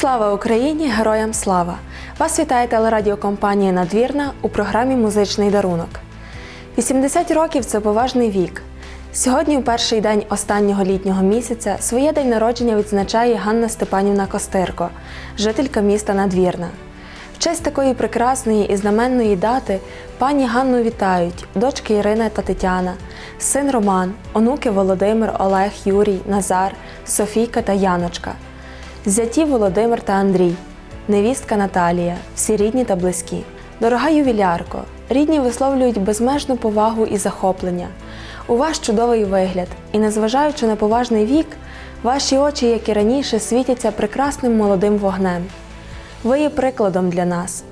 Слава Україні! Героям слава! Вас вітає телерадіокомпанія Надвірна у програмі Музичний дарунок. 80 років це поважний вік. Сьогодні, у перший день останнього літнього місяця, своє день народження відзначає Ганна Степанівна Костирко, жителька міста Надвірна. В честь такої прекрасної і знаменної дати пані Ганну вітають дочки Ірина та Тетяна, син Роман, онуки Володимир, Олег, Юрій, Назар, Софійка та Яночка, зяті Володимир та Андрій, невістка Наталія, всі рідні та близькі. Дорога ювілярко, рідні висловлюють безмежну повагу і захоплення. У вас чудовий вигляд, і незважаючи на поважний вік, ваші очі, як і раніше, світяться прекрасним молодим вогнем. Ви є прикладом для нас.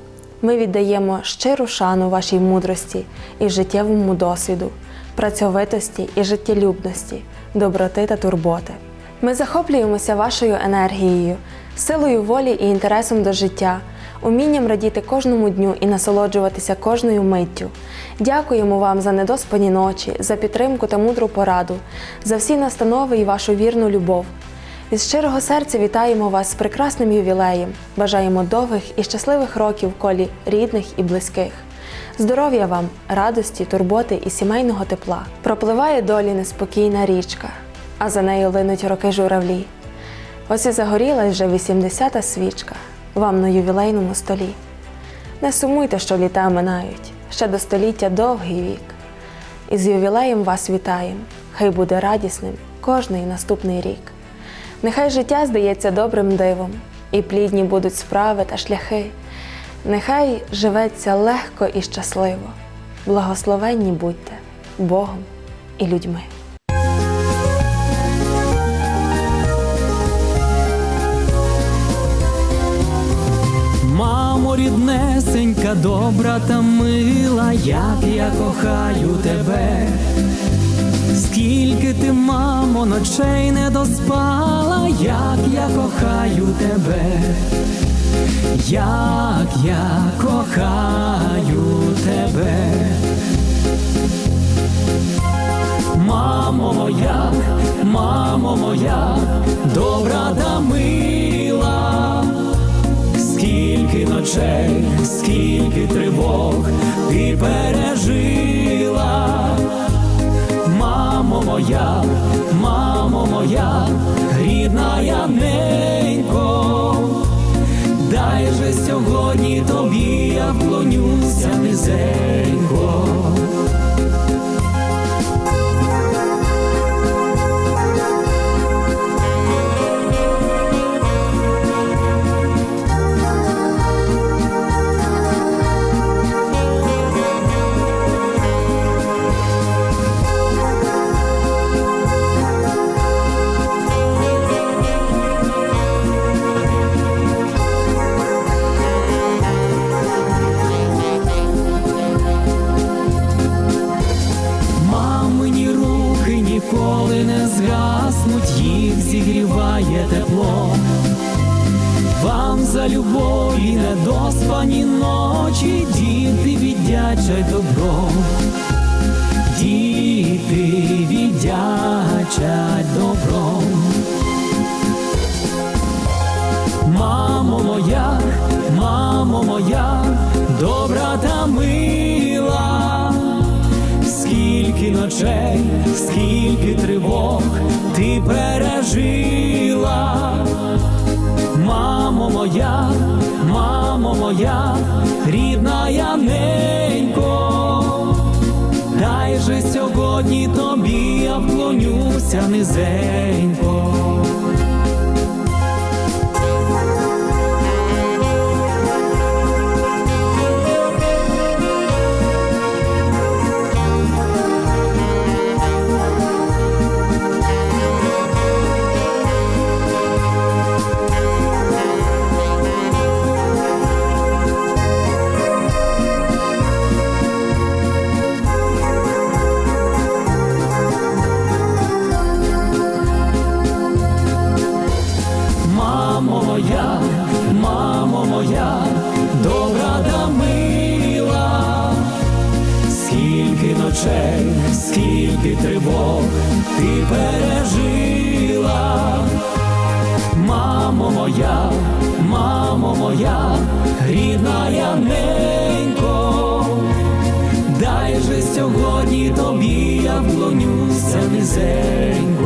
Ми віддаємо щиру шану вашій мудрості і життєвому досвіду, працьовитості і життєлюбності, доброти та турботи. Ми захоплюємося вашою енергією, силою волі і інтересом до життя, умінням радіти кожному дню і насолоджуватися кожною миттю. Дякуємо вам за недоспані ночі, за підтримку та мудру пораду, за всі настанови і вашу вірну любов. Від щирого серця вітаємо вас з прекрасним ювілеєм. Бажаємо довгих і щасливих років в колі рідних і близьких. Здоров'я вам, радості, турботи і сімейного тепла. Пропливає долі неспокійна річка, а за нею линуть роки журавлі. Ось і загорілась вже 80-та свічка вам на ювілейному столі. Не сумуйте, що літа минають, ще до століття довгий вік. І з ювілеєм вас вітаєм, хай буде радісним кожний наступний рік. Нехай життя здається добрим дивом, і плідні будуть справи та шляхи. Нехай живеться легко і щасливо. Благословенні будьте Богом і людьми. Ріднесенька, добра та мила, як я кохаю тебе. Скільки ти, мамо, ночей не доспала, як я кохаю тебе, як я кохаю тебе. Скільки скільки тривог ти пережила, мамо моя, мамо моя, рідна яненько, дай же сьогодні тобі я вклонюся низенько. Їх зігріває тепло. Вам за любов і недоспані ночі, діти віддячать добро, діти віддячать добром. Мамо моя, мамо моя, добра та мила, скільки ночей, скільки тривог ти пережила, мамо моя, мамо моя, рідна яненько, дай же сьогодні тобі я вклонюся низенько. Мамо моя, мамо моя, добра та мила, скільки ночей, скільки тривог ти пережила, мамо моя, мамо моя, рідна Яненько, дай же сьогодні тобі я вклонюся низенько.